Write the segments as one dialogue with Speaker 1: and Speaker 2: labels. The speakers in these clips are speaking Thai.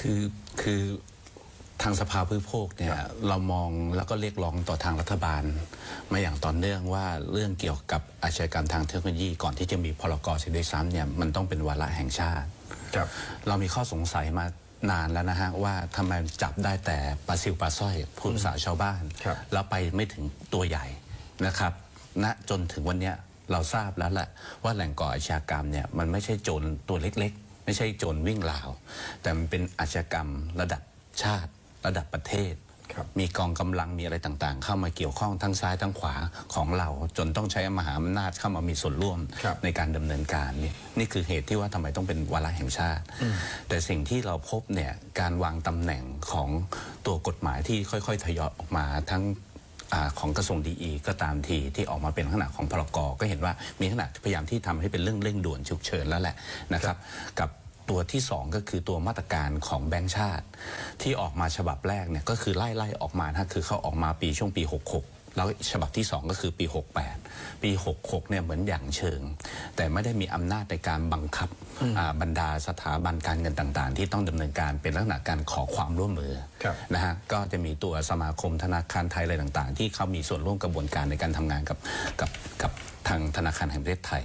Speaker 1: คือคือทางสภาผู้บริโภคเนี่ยเรามองแล้วก็เรียกร้องต่อทางรัฐบาล มาอย่างต่อเนื่องว่าเรื่องเกี่ยวกับอาชญากรรมทางเทคโนโลยีก่อนที่จะมีพรกเสียด้วยซ้ำเนี่ยมันต้องเป็นวาระแห่งชาติ
Speaker 2: ครับ
Speaker 1: เรามีข้อสงสัยมานานแล้วนะฮะว่าทำไมจับได้แต่ปลาซิวปลาสร้อยพูดภาษาชาวบ้าน
Speaker 2: ครับ
Speaker 1: แล้วไปไม่ถึงตัวใหญ่นะครับณจนถึงวันเนี้ยเราทราบแล้วแหละว่าแหล่งก่ออาชญากรรมเนี่ยมันไม่ใช่โจรตัวเล็กๆ ไม่ใช่โจรวิ่งราว แต่มันเป็นอาชญากรรมระดับชาติระดับประเทศ
Speaker 2: ครับ
Speaker 1: มีกองกำลังมีอะไรต่างๆ เข้ามาเกี่ยวข้องทั้งซ้ายทั้งขวาของเรา จนต้องใช้มหาอำนาจเข้ามามีส่วนร่วม
Speaker 2: ครับ
Speaker 1: ในการดำเนินการนี่นี่คือเหตุที่ว่าทำไมต้องเป็นวาระแห่งชาติ แต่สิ่งที่เราพบเนี่ยการวางตำแหน่งของตัวกฎหมายที่ค่อยๆทยอยออกมาทั้งอาของกระทรวงดีอีก็ตามทีที่ออกมาเป็นลักษณะของพรกก็เห็นว่ามีขนาดพยายามที่ทำให้เป็นเรื่องเร่งด่วนฉุกเฉินแล้วแหละนะครับ กับ ตัวที่สองก็คือตัวมาตรการของแบงก์ชาติ ที่ออกมาฉบับแรกเนี่ยก็คือไล่ไล่ๆออกมานะคือเขาออกมาปีช่วงปี 66แล้วฉบับที่ 2 ก็คือปี 68 ปี 66เนี่ยเหมือนอย่างเชิง แต่ไม่ได้มีอำนาจในการบังคับอ่าบรรดาสถาบันการเงินต่างๆ ที่ต้องดำเนินการเป็นลักษณะการขอความร่วมมือ
Speaker 2: ครับ
Speaker 1: นะฮะก็จะมีตัวสมาคมธนาคารไทยอะไรต่างๆ ที่เขามีส่วนร่วมกระบวนการในการทำงานกับกับกับ ทางธนาคารแห่งประเทศไทย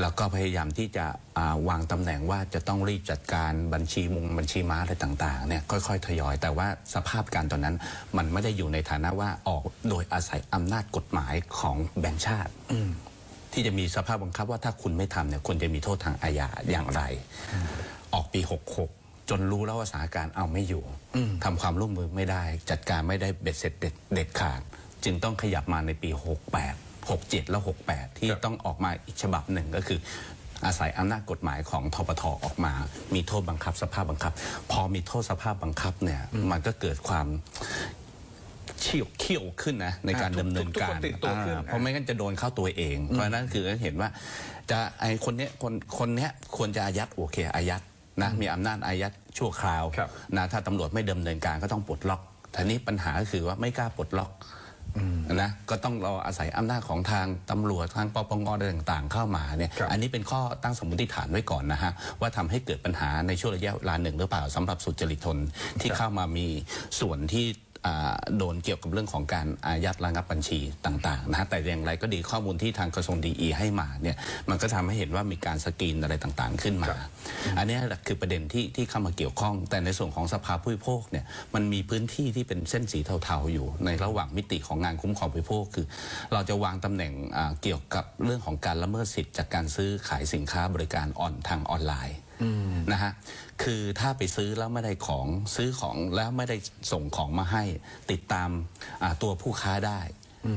Speaker 1: แล้วก็พยายามที่จะาวางตำแหน่งว่าจะต้องรีบจัดการบัญชีมุงบัญชีม้าอะไรต่างๆเนี่ยค่อยๆ ทยอย แต่ว่าสภาพการตอนนั้นมันไม่ได้อยู่ในฐานะว่าออกโดยอาศัยอำนาจกฎหมายของแบงก์ชาติที่จะมีสภาพบังคับว่าถ้าคุณไม่ทำเนี่ยคุณจะมีโทษทางอาญาอย่างไร ออกปี 66 จนรู้แล้วว่าสถานการณ์เอาไม่อยู่ทำความร่วมมือไม่ได้ จัดการไม่ได้เบ็ดเสร็จเด็ดเด็ดขาด จึงต้องขยับมาในปี 68 67 แล้ว68 ที่
Speaker 2: ครับ
Speaker 1: ต้องออกมาอีกฉบับหนึ่งก็คืออาศัยอำนาจกฎหมายของทปทออกมา มีโทษบังคับสภาพบังคับ พอมีโทษสภาพบังคับเนี่ยมันก็เกิดความเชี่ยวเขี้ยวขึ้นนะในการ
Speaker 2: อ่าทุก
Speaker 1: ดำเนิน
Speaker 2: ทุก
Speaker 1: กา
Speaker 2: ค
Speaker 1: ร
Speaker 2: นตื่นตัวขึ้น
Speaker 1: อ่าเพราะไม่งั้นจะโดนเข้าตัวเอง เพราะฉะนั้นคือเห็นว่าจะไอคนเนี้ยคนคนเนี้ยควรจะอายัดโอเคอายัดนะมีอำนาจอายัดชั่วคราว
Speaker 2: ครับ
Speaker 1: นะถ้าตำรวจไม่ดำเนินการก็ต้องปลดล็อกทีนี้ปัญหาก็คือว่าไม่กล้าปลดล็อก นะก็ต้องเราอาศัยอำนาจของทางตำรวจทางปปงอะไรต่างๆ เข้ามาเนี่ย
Speaker 2: ครับ
Speaker 1: อันนี้เป็นข้อตั้งสมมติฐานไว้ก่อนนะฮะว่าทำให้เกิดปัญหาในช่วงระยะเวลาหนึ่งหรือเปล่าสำหรับสุจริตชนที่เข้ามามีส่วนที่อ่า โดนเกี่ยวกับเรื่องของการอายัดระงับบัญชีต่างๆนะฮะแต่อย่างไรก็ดีข้อมูลที่ทางกระทรวงดีอีให้มาเนี่ยมันก็ทำให้เห็นว่ามีการสกรีนอะไรต่างๆขึ้นมา
Speaker 2: ครับ
Speaker 1: อันเนี้ยแหละคือประเด็นที่ที่เข้ามาเกี่ยวข้อง แต่ในส่วนของสภาผู้บริโภคเนี่ยมันมีพื้นที่ที่เป็นเส้นสีเทาๆอยู่ ในระหว่างมิติของงานคุ้มครองผู้บริโภคคือ เราจะวางตำแหน่งอ่าเกี่ยวกับเรื่องของการละเมิดสิทธิ์จากการซื้อขายสินค้าบริการออนทางออนไลน์ นะฮะคือถ้าไปซื้อแล้วไม่ได้ของซื้อของแล้วไม่ได้ส่งของมาให้ ติดตามอ่าตัวผู้ค้าได้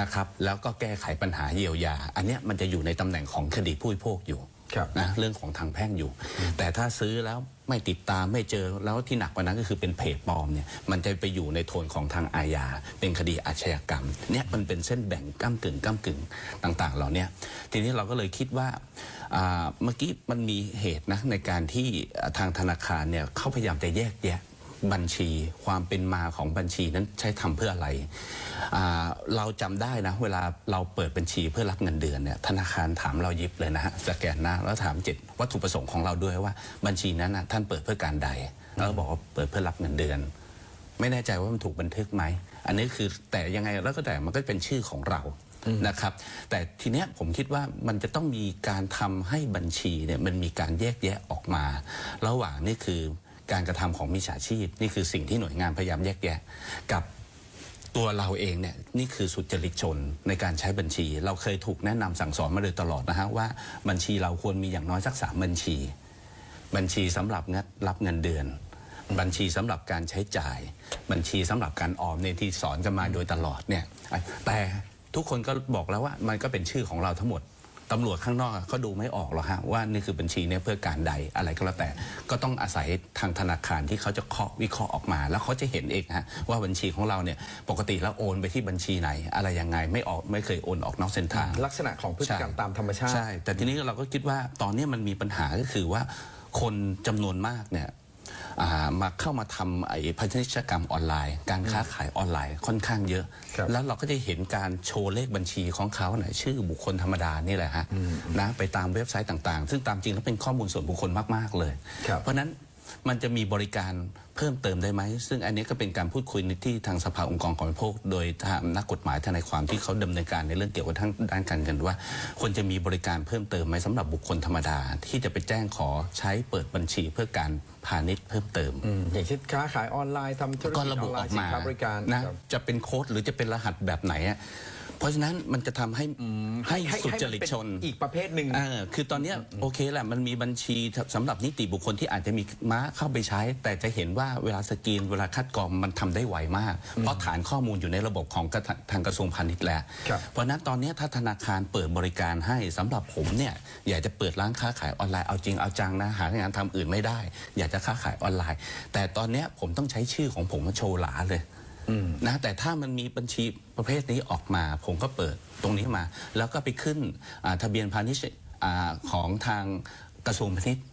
Speaker 1: นะครับ แล้วก็แก้ไขปัญหาเยียวยา อันเนี้ยมันจะอยู่ในตำแหน่งของคดีผู้บริโภคอยู่
Speaker 2: ครับ
Speaker 1: นะเรื่องของทางแพ่งอยู่ แต่ถ้าซื้อแล้วไม่ติดตามไม่เจอแล้วที่หนักกว่านั้นก็คือเป็นเพจปลอมเนี่ยมันจะไปอยู่ในโทนของทางอาญาเป็นคดีอาชญากรรมเนี่ยมันเป็นเส้นแบ่งก้ากึ่งก้ากึ่งต่าง ๆ เหล่าเนี้ยทีนี้เราก็เลยคิดว่าอ่า เมื่อกี้มันมีเหตุนะในการที่ทางธนาคารเนี่ยเขาพยายามจะแยกแยะบัญชีความเป็นมาของบัญชีนั้นใช้ทำเพื่ออะไร เราจำได้นะ เวลาเราเปิดบัญชีเพื่อรับเงินเดือนเนี่ยธนาคารถามเรายิบเลยนะฮะสแกนหน้าแล้วถามเจ็ดวัตถุประสงค์ของเราด้วยว่าบัญชีนั้นนะท่านเปิดเพื่อการใดแล้วบอกว่าเปิดเพื่อรับเงินเดือน ไม่แน่ใจว่ามันถูกบันทึกไหม อันนี้คือแต่ยังไงแล้วก็แต่มันก็เป็นชื่อของเรา นะครับ แต่ทีเนี้ยผมคิดว่ามันจะต้องมีการทำให้บัญชีเนี่ยมันมีการแยกแยะออกมา ระหว่างนี่คือการกระทำของมิจฉาชีพ นี่คือสิ่งที่หน่วยงานพยายามแยกแยะกับตัวเราเองเนี่ยนี่คือสุจริตชนในการใช้บัญชี เราเคยถูกแนะนำสั่งสอนมาโดยตลอดนะฮะว่าบัญชีเราควรมีอย่างน้อยสักสามบัญชี บัญชีสำหรับงัดรับเงินเดือน บัญชีสำหรับการใช้จ่าย บัญชีสำหรับการออมเนี่ยที่สอนกันมาโดยตลอดเนี่ยแต่ ทุกคนก็บอกแล้วว่ามันก็เป็นชื่อของเราทั้งหมดตำรวจข้างนอกเขาดูไม่ออกหรอกฮะว่านี่คือบัญชีเนี่ยเพื่อการใดอะไรก็แล้วแต่ ก็ต้องอาศัยทางธนาคารที่เขาจะเคาะวิเคราะห์ออกมา แล้วเขาจะเห็นเองฮะว่าบัญชีของเราเนี่ยปกติแล้วโอนไปที่บัญชีไหน อะไรยังไงไม่ออกไม่เคยโอนออกนอกเส้นทาง
Speaker 2: ลักษณะของพฤติกรรม
Speaker 1: ใช่
Speaker 2: ตามธรรมชาติ
Speaker 1: ใช่แต่ทีนี้เราก็คิดว่าตอนนี้มันมีปัญหาก็คือว่าคนจำนวนมากเนี่ยอ่า มาเข้ามาทำไอ้พันธนิชกรรมออนไลน์ การค้าขายออนไลน์ค่อนข้างเยอะ แล้วเราก็จะเห็นการโชว์เลขบัญชีของเขาหน่อยชื่อบุคคลธรรมดานี่แหละฮะนะไปตามเว็บไซต์ต่างๆ ซึ่งตามจริงแล้วเป็นข้อมูลส่วนบุคคลมากๆเลย เพราะนั้น มันจะมีบริการเพิ่มเติมได้ไหม ซึ่งอันนี้ก็เป็นการพูดคุยในที่ทางสภาองค์กรของบริโภคโดยทางนักกฎหมายทนายความที่เขาดำเนินการในเรื่องเกี่ยวกับทางด้านการเงินว่าควรจะมีบริการเพิ่มเติมไหมสำหรับบุคคลธรรมดา ที่จะไปแจ้งขอใช้เปิดบัญชีเพื่อการพาณิชย์เพิ่มเติม
Speaker 2: อืมอย่างเช่นค้าขายออนไลน์ทำธุร
Speaker 1: ก็
Speaker 2: กิจ
Speaker 1: ระ
Speaker 2: อ
Speaker 1: บุ
Speaker 2: อนไล
Speaker 1: ออก
Speaker 2: น์สิน
Speaker 1: มา
Speaker 2: ค้าบริการ
Speaker 1: นะครับจะเป็นโค้ดหรือจะเป็นรหัสแบบไหนอะ เพราะฉะนั้นมันจะทำให้ให้สุจริตชน
Speaker 2: อีกประเภทหนึ่ง
Speaker 1: เออคือตอนเนี้ยโอเคแหละมันมีบัญชีสำหรับนิติบุคคลที่อาจจะมีม้าเข้าไปใช้ แต่จะเห็นว่าเวลาสกรีนเวลาคัดกรองมันทำได้ไวมาก เพราะฐานข้อมูลอยู่ในระบบของกระทะทางกระทรวงพาณิชย์แล้ว
Speaker 2: ครับ
Speaker 1: เพราะฉะนั้นตอนเนี้ยถ้าธนาคารเปิดบริการให้สำหรับผมเนี่ยอยากจะเปิดร้านค้าขายออนไลน์เอาจริงเอาจังนะหางานทำอื่นไม่ได้ อยากจะค้าขายออนไลน์ แต่ตอนเนี้ยผมต้องใช้ชื่อของผมมาโชว์หลาเลย นะแต่ถ้ามันมีบัญชีประเภทนี้ออกมา ผมก็เปิดตรงนี้มา แล้วก็ไปขึ้นทะเบียนพาณิชย์ของทางกระทรวงพาณิชย์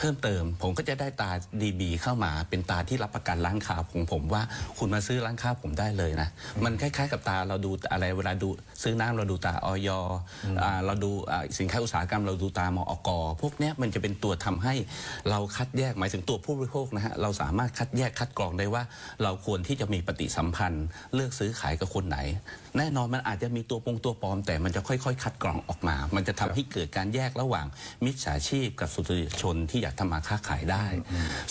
Speaker 1: เพิ่มเติม ผมก็จะได้ตา DB เข้ามาเป็นตาที่รับประกันร้านค้าของผมว่าคุณมาซื้อร้านค้าผมได้เลยนะ มันคล้ายๆ กับตาเราดูอะไรเวลาดูซื้อน้ำเราดูตาออยอเราดูสินค้าอุตสาหกรรมเราดูตามอกพวกนี้มันจะเป็นตัวทำให้เราคัดแยกหมายถึงตัวผู้บริโภคนะฮะเราสามารถคัดแยกคัดกรองได้ว่า เราควรที่จะมีปฏิสัมพันธ์ เลือกซื้อขายกับคนไหนแน่นอนมันอาจจะมีตัวปงตัวปลอม แต่มันจะค่อยๆ คัดกรองออกมา มันจะทำให้เกิดการแยกระหว่างมิจฉาชีพกับสุจริตชนที่อยากทำมาค้าขายได้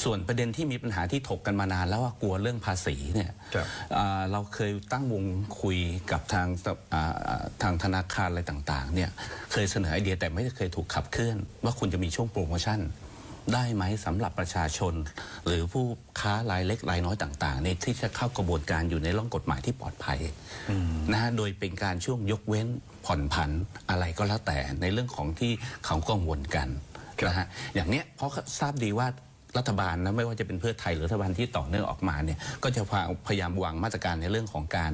Speaker 1: ส่วนประเด็นที่มีปัญหาที่ถกกันมานานแล้วว่ากลัวเรื่องภาษีเนี่ย
Speaker 2: ครับ
Speaker 1: อ่าเราเคยตั้งวงคุยกับทางอ่าอ่าทางธนาคารอะไรต่างๆเนี่ยเคยเสนอไอเดียแต่ไม่เคยถูกขับเคลื่อน ว่าคุณจะมีช่วงโปรโมชั่น ได้ไหมสำหรับประชาชน หรือผู้ค้ารายเล็กรายน้อยต่างๆเนี่ยที่จะเข้ากระบวนการอยู่ในร่องกฎหมายที่ปลอดภัยนะฮะโดยเป็นการช่วงยกเว้นผ่อนผันอะไรก็แล้วแต่ในเรื่องของที่เขากังวลกันนะฮะอย่างเนี้ยเพราะทราบดีว่ารัฐบาลนะไม่ว่าจะเป็นเพื่อไทยหรือรัฐบาลที่ต่อเนื่องออกมาเนี่ยก็จะพยายามวางมาตรการในเรื่องของการ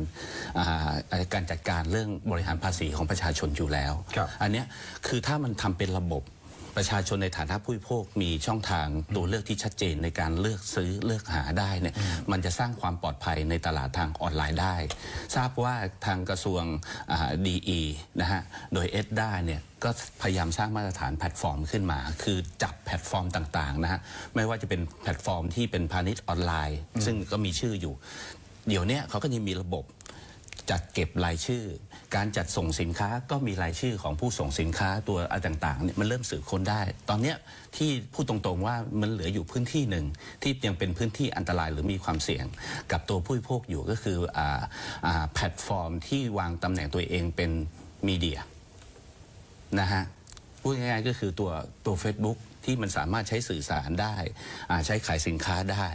Speaker 1: อ่าการจัดการเรื่องบริหารภาษีของประชาชนอยู่แล้ว
Speaker 2: ครับ
Speaker 1: อันเนี้ยคือถ้ามันทำเป็นระบบ ประชาชนในฐานะผู้บริโภคมีช่องทางตัวเลือกที่ชัดเจนในการเลือกซื้อเลือกหาได้เนี่ยมันจะสร้างความปลอดภัยในตลาดทางออนไลน์ได้ ทราบว่าทางกระทรวงดีนะฮะโดยเอสด้าเนี่ยก็พยายามสร้างมาตรฐานแพลตฟอร์มขึ้นมา คือจับแพลตฟอร์มต่างๆนะฮะไม่ว่าจะเป็นแพลตฟอร์มที่เป็นพาณิชย์ออนไลน์ ซึ่งก็มีชื่ออยู่ เดี๋ยวเนี้ยเขาก็ยังมีระบบจัดเก็บรายชื่อ การจัดส่งสินค้าก็มีรายชื่อของผู้ส่งสินค้าตัวอะไรต่างๆเนี่ยมันเริ่มสืบค้นได้ ตอนเนี้ยที่พูดตรงๆว่ามันเหลืออยู่พื้นที่หนึ่งที่ยังเป็นพื้นที่อันตรายหรือมีความเสี่ยง กับตัวผู้บริโภคอยู่ก็คือออแพลตฟอร์มที่วางตำแหน่งตัวเองเป็นมีเดียนะฮะพูดง่ายๆก็คือตัวตัว Facebook ที่มันสามารถใช้สื่อสารได้ใช้ขายสินค้าได้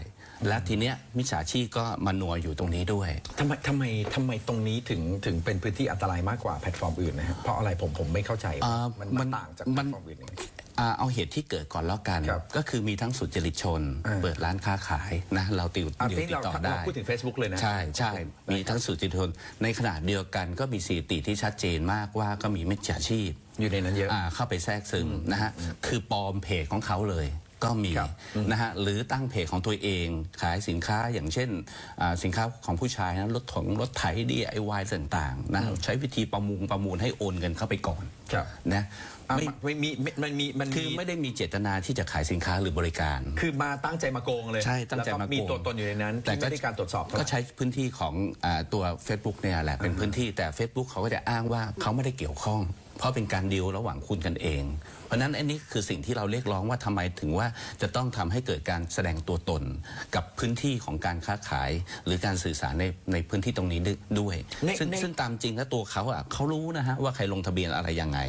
Speaker 1: และทีเนี้ยมิจฉาชีพก็มานัวอยู่ตรงนี้ด้วย
Speaker 2: ทำไมทำไมทำไมตรงนี้ถึงถึงเป็นพื้นที่อันตรายมากกว่าแพลตฟอร์มอื่นนะฮะเพราะอะไรผมผมไม่เข้าใจ
Speaker 1: อ่า
Speaker 2: มัน
Speaker 1: มั
Speaker 2: มัน
Speaker 1: น
Speaker 2: ต่างจากแพล
Speaker 1: มัน
Speaker 2: ตฟอร์มอื่นยังไง
Speaker 1: อ่าเอาเหตุที่เกิดก่อนแล้วกัน
Speaker 2: ครับ
Speaker 1: ก็คือมีทั้งสุจริตชน
Speaker 2: อ่า
Speaker 1: เปิดร้านค้าขายนะเราติว
Speaker 2: อะ
Speaker 1: ดิว
Speaker 2: ที่
Speaker 1: ติด
Speaker 2: เรา
Speaker 1: ต่อ
Speaker 2: เรา
Speaker 1: ได้
Speaker 2: พูดถึง Facebook เลยนะ
Speaker 1: ใช่ใช่มีทั้งสุจริตชน ในขณะเดียวกันก็มีสถิติที่ชัดเจนมากว่าก็มีมิจฉาชีพ
Speaker 2: อยู่ในนั้นเยอะ
Speaker 1: อ่าเข้าไปแทรกซึมนะฮะคือปลอมเพจของเขาเลย ก็มี
Speaker 2: ครับ
Speaker 1: นะฮะหรือตั้งเพจของตัวเองขายสินค้าอย่างเช่นอ่าสินค้าของผู้ชายนะรถถงรถไถ DIY ต่างๆนะใช้วิธีประมูลประมูลให้โอนเงินเข้าไปก่อน
Speaker 2: ครับ
Speaker 1: นะ
Speaker 2: อะ
Speaker 1: ไม่
Speaker 2: ไม่มีไม่มันมีมัน
Speaker 1: คือ
Speaker 2: มี
Speaker 1: ไม่ได้มีเจตนาที่จะขายสินค้าหรือบริการ
Speaker 2: คือมาตั้งใจมาโกงเลย
Speaker 1: ใช่ตั้งใจมา
Speaker 2: แล้วก็มี
Speaker 1: โกง
Speaker 2: ตัวตนอยู่ในนั้นที่ไม่ได้การตรวจสอบเท่าไห
Speaker 1: ก็
Speaker 2: ร่
Speaker 1: ใช้พื้นที่ของอาตัว Facebook เนี่ยแหละเป็นพื้นที่แต่ Facebook เขาก็จะอ้างว่าเขาไม่ได้เกี่ยวข้อง เพราะเป็นการดีลระหว่างคุณกันเอง เพราะฉะนั้นอันนี้คือสิ่งที่เราเรียกร้องว่าทำไมถึงว่าจะต้องทำให้เกิดการแสดงตัวตนกับพื้นที่ของการค้าขาย หรือการสื่อสารในในพื้นที่ตรงนี้ด้วย
Speaker 2: ใน
Speaker 1: ซึ่ง
Speaker 2: ใน
Speaker 1: ซึ่งตามจริงแล้วตัวเขาอะเขารู้นะฮะว่าใครลงทะเบียนอะไรยังไง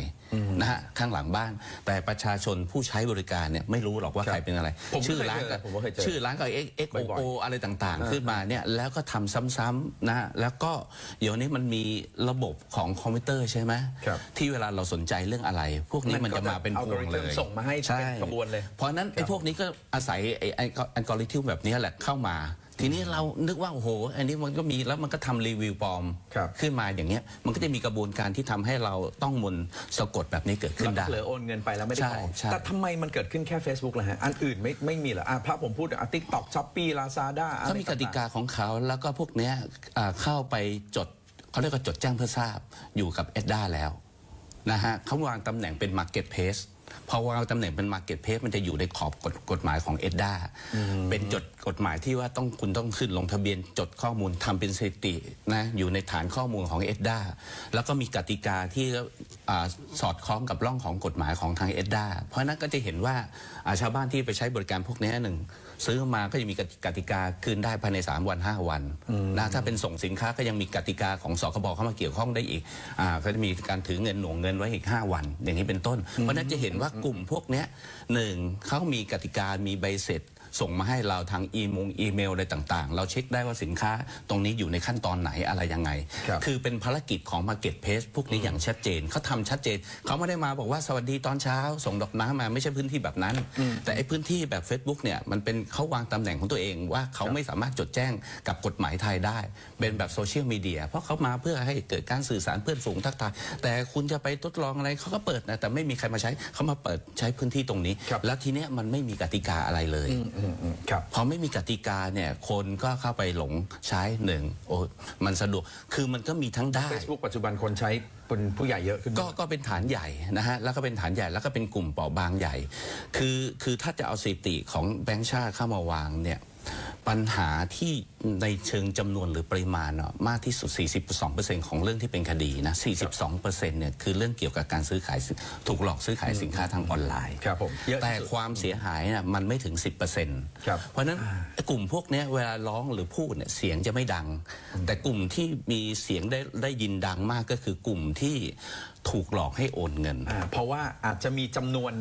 Speaker 1: นะฮะข้างหลังบ้าน แต่ประชาชนผู้ใช้บริการเนี่ยไม่รู้หรอกว่า
Speaker 2: ครับ
Speaker 1: ใครเป็นอะไร
Speaker 2: ผมก็
Speaker 1: ชื่อ
Speaker 2: เคย
Speaker 1: ร้าน
Speaker 2: เจอ
Speaker 1: ก็
Speaker 2: ผมก็เคยเจอ
Speaker 1: ชื่อร้านก็ X X O
Speaker 2: บ่อย
Speaker 1: O อะไรต่างๆ ขึ้นมาเนี่ยแล้วก็ทำซ้ำๆนะฮะแล้วก็เดี๋ยวนี้มันมีระบบของคอมพิวเตอร์ใช่ไหม
Speaker 2: ครับ
Speaker 1: ที่เวลาเราสนใจเรื่องอะไร พวกนี้
Speaker 2: มั
Speaker 1: มัน
Speaker 2: นก็
Speaker 1: จะมาเป็นพวงเลย
Speaker 2: จะ algorithm ส่งมาให้
Speaker 1: ช่
Speaker 2: เป็นขบวนเลย
Speaker 1: เพราะฉะนั้นไอ้พวกนี้ก็อาศัยไอ้ไอ้อัลกอริทึมแบบนี้แหละเข้ามา ทีนี้เรานึกว่าโอ้โห อันนี้มันก็มีแล้วมันก็ทำรีวิวปลอม
Speaker 2: ครับ
Speaker 1: ขึ้นมาอย่างเงี้ย มันก็จะมีกระบวนการที่ทำให้เราต้องมนต์สะกดแบบนี้เกิดขึ้
Speaker 2: แล้ว
Speaker 1: น
Speaker 2: ก็
Speaker 1: ได้
Speaker 2: เหลือโอนเงินไปแล้วไม่ได้
Speaker 1: ใช่
Speaker 2: ของ
Speaker 1: ใช่
Speaker 2: แต่ทำไมมันเกิดขึ้นแค่ Facebook ล่ะฮะอันอื่นไม่ไม่มีเหรออะพระผมพูดอะติ๊กต็อกช้อปปี้ลาซาด้า
Speaker 1: เขามีกติกาของเขาแล้วก็พวกเนี้ยอ่าเข้าไปจดเขาเรียกว่าจดแจ้งเพื่อทราบอยู่กับเอ็ดด้าแล้ว นะฮะเขาวางตำแหน่งเป็น Market Place พอวางตำแหน่งเป็น Market Place มันจะอยู่ในขอบกฎกฎหมายของเอ็ดดาเป็นจดกฎหมายที่ว่าต้องคุณต้องขึ้นลงทะเบียนจดข้อมูลทำเป็นสถิตินะอยู่ในฐานข้อมูลของเอ็ดดาแล้วก็มีกติกาที่อ่าสอดคล้องกับร่องของกฎหมายของทางเอ็ดดาเพราะฉะนั้นก็จะเห็นว่าอ่าชาวบ้านที่ไปใช้บริการพวกนี้หนึ่ง ซื้อมาก็จะมีกติกาคืนได้ภายใน 3 วัน 5 วันนะถ้าเป็นส่งสินค้าก็ยังมีกติกาของสคบเข้ามาเกี่ยวข้องได้อีกอ่าก็จะมีการถือเงินหน่วงเงินไว้อีก 5 วัน อย่างนี้เป็นต้น เพราะฉะนั้นจะเห็นว่ากลุ่มพวกเนี้ยหนึ่งเขามีกติกามีใบเสร็จ ส่งมาให้เราทางอีมงอีเมลอะไรต่างๆ เราเช็คได้ว่าสินค้าตรงนี้อยู่ในขั้นตอนไหนอะไรยังไง
Speaker 2: ครับ
Speaker 1: คือเป็นภารกิจของ Market Place พวกนี้อย่างชัดเจนเขาทำชัดเจน เขาไม่ได้มาบอกว่าสวัสดีตอนเช้า ส่งดอกน้ำมาไม่ใช่พื้นที่แบบนั้น แต่ไอ้พื้นที่แบบ Facebook เนี่ยมันเป็นเขาวางตำแหน่งของตัวเองว่าเขาไม่สามารถจดแจ้งกับกฎหมายไทยได้ เป็นแบบโซเชียลมีเดียเพราะเขามาเพื่อให้เกิดการสื่อสารเพื่อนฝูงทักทายแต่คุณจะไปทดลองอะไรเขาก็เปิดนะแต่ไม่มีใครมาใช้เขามาเปิดใช้พื้นที่ตรงนี้
Speaker 2: ครับ
Speaker 1: แล้วทีเนี้ยมันไม่มีกติกาอะไรเลย
Speaker 2: อืมอืมครับ
Speaker 1: พอไม่มีกติกาเนี่ยคนก็เข้าไปหลงใช้หนึ่งโอ้มันสะดวกคือมันก็มีทั้งได้
Speaker 2: Facebook ปัจจุบันคนใช้เป็นผู้ใหญ่เยอะขึ้น
Speaker 1: ก็ก็เป็นฐานใหญ่นะฮะแล้วก็เป็นฐานใหญ่แล้วก็เป็นกลุ่มเปราะบางใหญ่ คือคือถ้าจะเอาสถิติของแบงก์ชาติเข้ามาวางเนี่ย ปัญหาที่ในเชิงจำนวนหรือปริมาณเนาะมากที่สุด 42%ของเรื่องที่เป็นคดีนะ 42%เนี่ยคือเรื่องเกี่ยวกับการซื้อขายสิถูกหลอกซื้อขายสินค้าทางออนไลน์
Speaker 2: ครับผมเยอะที่
Speaker 1: แต่
Speaker 2: สุด
Speaker 1: ความเสียหายน่ะมันไม่ถึง 10%
Speaker 2: ครับ
Speaker 1: เพราะฉะนั้นไอ้กลุ่มพวกเนี้ยเวลาร้องหรือพูดเนี่ยเสียงจะไม่ดัง แต่กลุ่มที่มีเสียงได้ได้ยินดังมากก็คือกลุ่มที่ ถูกหลอกให้โอนเงิน
Speaker 2: อ่าเพราะว่าอาจจะมีจำนวน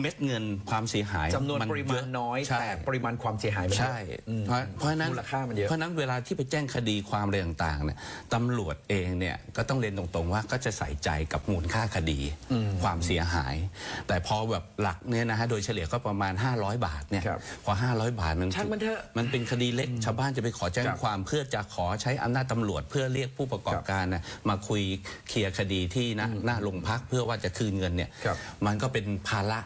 Speaker 1: เม็ดเงินความเสียหาย
Speaker 2: จำนวนปริมาณ
Speaker 1: เะ
Speaker 2: น้อย
Speaker 1: ใช่
Speaker 2: แต่ปริมาณความเสียหายมันเยอะ
Speaker 1: ใช่
Speaker 2: อืม
Speaker 1: เพราะเพราะฉะนั้น
Speaker 2: มูลค่ามันเยอะ
Speaker 1: เพราะฉะนั้นเวลาที่ไปแจ้งคดีความอะไรต่างๆเนี่ยตำรวจเองเนี่ยก็ต้องเรียนตรงๆว่าก็จะใส่ใจกับมูลค่าคดีความเสียหาย แต่พอแบบหลักเนี่ยนะฮะโดยเฉลี่ยก็ประมาณ 500 บาทเนี่ย
Speaker 2: ครับ
Speaker 1: พอ 500 บาทมัน
Speaker 2: ช่างมันเถอะ
Speaker 1: มันเป็นคดีเล็กชาวบ้านจะไปขอแจ้ง
Speaker 2: ครับ
Speaker 1: ความเพื่อจะขอใช้อำนาจตำรวจ เพื่อเรียกผู้ประกอบการนะมาคุยเคลียร์คดีที่หน้าหน้าโรงพักเพื่อว่าจะคืนเงินเนี่ย
Speaker 2: ครับ
Speaker 1: มันก็เป็นภาระ